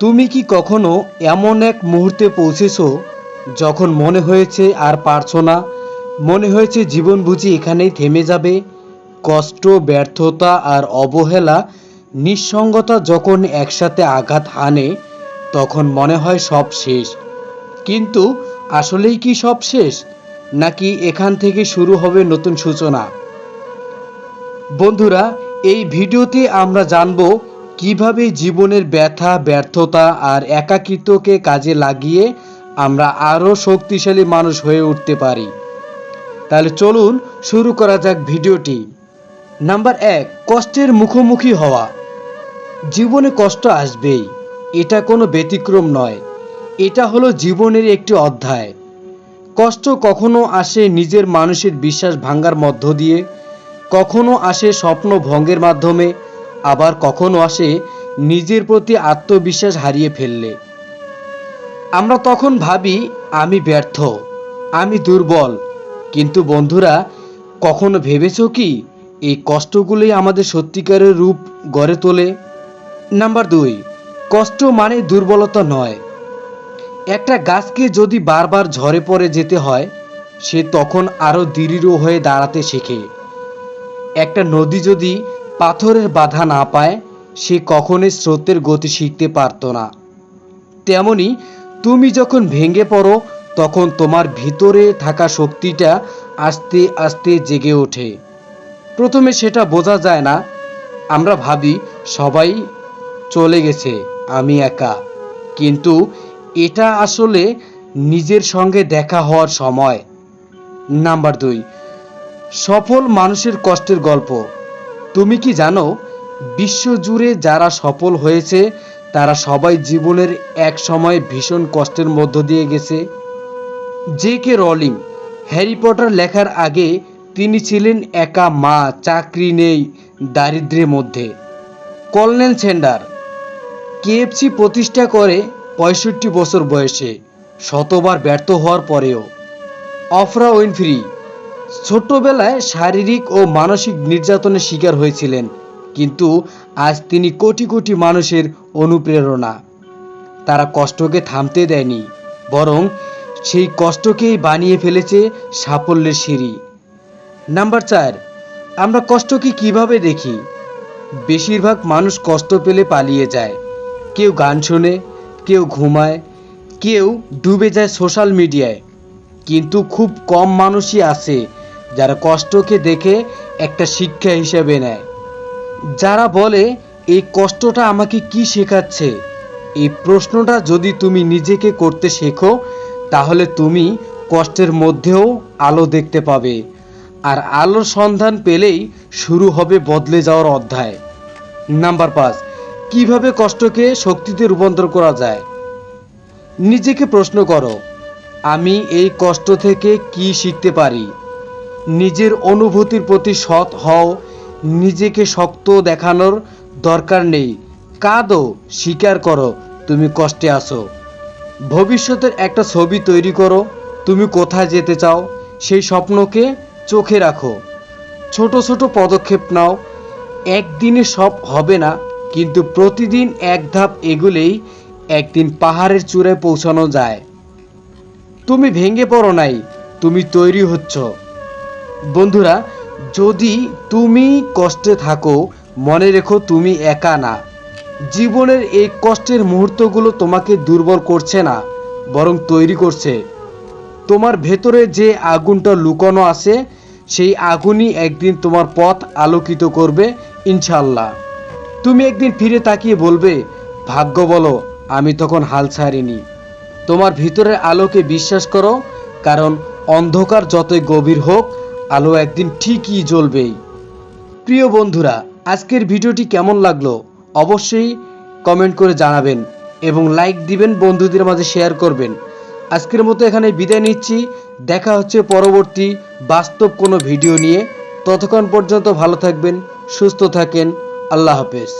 তুমি কি কখনো এমন এক মুহূর্তে পৌঁছেছো যখন মনে হয়েছে আর পারছ না? মনে হয়েছে জীবন বুঝি এখানেই থেমে যাবে। কষ্ট, ব্যর্থতা আর অবহেলা, নিঃসঙ্গতা যখন একসাথে আঘাত হানে, তখন মনে হয় সব শেষ। কিন্তু আসলেই কি সব শেষ? নাকি এখান থেকে শুরু হবে নতুন সূচনা? বন্ধুরা, এই ভিডিওতে আমরা জানব কীভাবে জীবনের ব্যথা, ব্যর্থতা আর একাকিত্বকে কাজে লাগিয়ে আমরা আরও শক্তিশালী মানুষ হয়ে উঠতে পারি? তাহলে চলুন শুরু করা যাক ভিডিওটি। নাম্বার এক, কষ্টের মুখোমুখি হওয়া। জীবনে কষ্ট আসবেই, এটা কোনো ব্যতিক্রম নয়। এটা হলো জীবনের একটি অধ্যায়। কষ্ট কখনো আসে নিজের মানুষের বিশ্বাস ভাঙ্গার মধ্য দিয়ে, কখনো আসে স্বপ্ন ভঙ্গের মাধ্যমে আবার কখনো আসে নিজের প্রতি আত্মবিশ্বাস হারিয়ে ফেললে। আমরা তখন ভাবি, আমি ব্যর্থ, আমি দুর্বল। কিন্তু বন্ধুরা, কখনো ভেবেছো কি, এই কষ্টগুলোই আমাদের সত্যিকারের রূপ গড়ে তোলে? নাম্বার দুই, কষ্ট মানে দুর্বলতা নয়। একটা গাছকে যদি বারবার ঝরে পড়ে যেতে হয়, সে তখন আরও দৃঢ় হয়ে দাঁড়াতে শেখে। একটা নদী যদি পাথরের বাধা না পায়, সে কখনোই স্রোতের গতি শিখতে পারতো না। তেমনি, তুমি যখন ভেঙে পড়ো, তখন তোমার ভিতরে থাকা শক্তিটা আস্তে আস্তে জেগে ওঠে। প্রথমে সেটা বোঝা যায় না। আমরা ভাবি, সবাই চলে গেছে, আমি একা। কিন্তু এটা আসলে নিজের সঙ্গে দেখা হওয়ার সময়। নাম্বার দুই, সফল মানুষের কষ্টের গল্প। তুমি কি জানো, বিশ্বজুড়ে যারা সফল হয়েছে, তারা সবাই জীবনের এক সময় ভীষণ কষ্টের মধ্য দিয়ে গেছে। J K Rowling Harry Potter লেখার আগে তিনি ছিলেন একা মা, চাকরি নেই, দারিদ্র্যের মধ্যে। কলনেল সেন্ডার কেএফসি প্রতিষ্ঠা করে পঁয়ষট্টি বছর বয়সে, শতবার ব্যর্থ হওয়ার পরেও। অফরা উইনফ্রি ছোটবেলায় শারীরিক ও মানসিক নির্যাতনের শিকার হয়েছিলেন, কিন্তু আজ তিনি কোটি কোটি মানুষের অনুপ্রেরণা। তারা কষ্টকে থামতে দেয়নি, বরং সেই কষ্টকেই বানিয়ে ফেলেছে সাফল্যের সিঁড়ি। নাম্বার চার, আমরা কষ্টকে কীভাবে দেখি? বেশিরভাগ মানুষ কষ্ট পেলে পালিয়ে যায়। কেউ গান শোনে, কেউ ঘুমায়, কেউ ডুবে যায় সোশ্যাল মিডিয়ায়। কিন্তু খুব কম মানুষই আছে যারা কষ্টকে দেখে একটা শিক্ষা হিসেবে নেয়। যারা বলে, এই কষ্টটা আমাকে কি শেখাচ্ছে? এই প্রশ্নটা যদি তুমি নিজেকে করতে শেখো, তাহলে তুমি কষ্টের মধ্যেও আলো দেখতে পাবে। আর আলোর সন্ধান পেলেই শুরু হবে বদলে যাওয়ার অধ্যায়। নাম্বার পাঁচ, কীভাবে কষ্টকে শক্তিতে রূপান্তর করা যায়? নিজেকে প্রশ্ন করো, আমি এই কষ্ট থেকে কি শিখতে পারি? নিজের অনুভূতির প্রতি সৎ হও, নিজেকে শক্ত দেখানোর দরকার নেই। কাঁদো, স্বীকার করো, তুমি কষ্টে আসো ভবিষ্যতের একটা ছবি তৈরি করো, তুমি কোথায় যেতে চাও, সেই স্বপ্নকে চোখে রাখো। ছোট ছোট পদক্ষেপ নাও, একদিনে সব হবে না, কিন্তু প্রতিদিন এক ধাপ এগুলেই একদিন পাহাড়ের চূড়ায় পৌঁছানো যায়। তুমি ভেঙে পড়ো নাই, তুমি তৈরি হচ্ছ। বন্ধুরা, যদি তুমি কষ্টে থাকো, মনে রেখো তুমি একা না। জীবনের এই কষ্টের মুহূর্তগুলো তোমাকে দুর্বল করছে না, বরং তৈরি করছে। তোমার ভেতরে যে আগুনটা লুকানো আছে, সেই আগুনই একদিন তোমার পথ আলোকিত করবে ইনশাল্লাহ তুমি একদিন ফিরে তাকিয়ে বলবে, ভাগ্য বলো, আমি তখন হাল ছাড়িনি। তোমার ভিতরের আলোকে বিশ্বাস করো, কারণ অন্ধকার যতই গভীর হোক আলো একদিন ঠিকই জ্বলবেই। প্রিয় বন্ধুরা, আজকের ভিডিওটি কেমন লাগল অবশ্যই কমেন্ট করে জানাবেন এবং লাইক দিবেন, বন্ধুদের মাঝে শেয়ার করবেন। আজকের মতো এখানে বিদায় নিচ্ছি। দেখা হচ্ছে পরবর্তী বাস্তব কোনো ভিডিও নিয়ে। ততক্ষণ পর্যন্ত ভালো থাকবেন, সুস্থ থাকেন। আল্লাহ হাফেজ।